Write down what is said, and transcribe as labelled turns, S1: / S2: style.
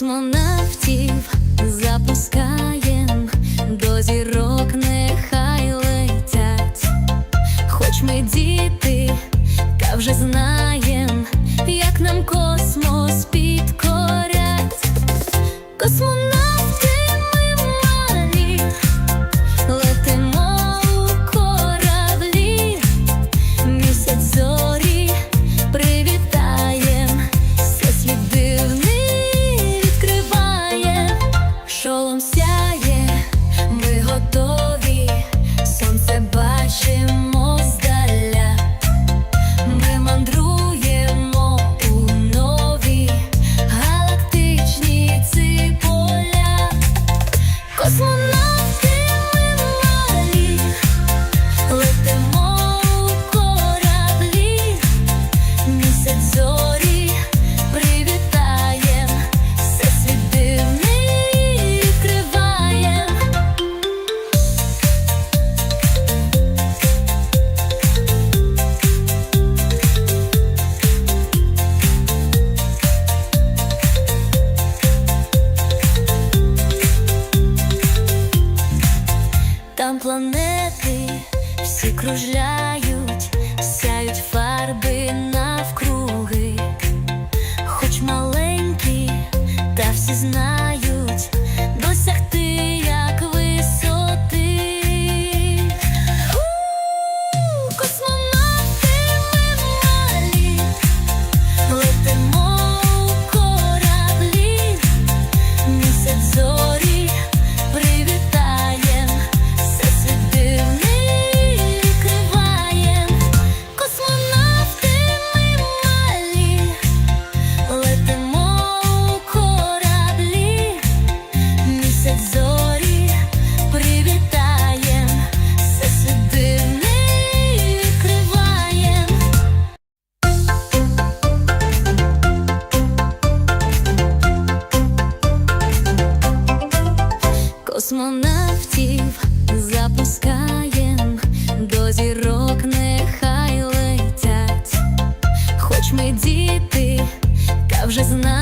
S1: космонавтів запускаєм до зірок нехай летять, хоч ми діти. Там планети всі кружляють, сяють фарби космонавтів запускаєм до зірок нехай летять, хоч ми діти, та вже знаємо.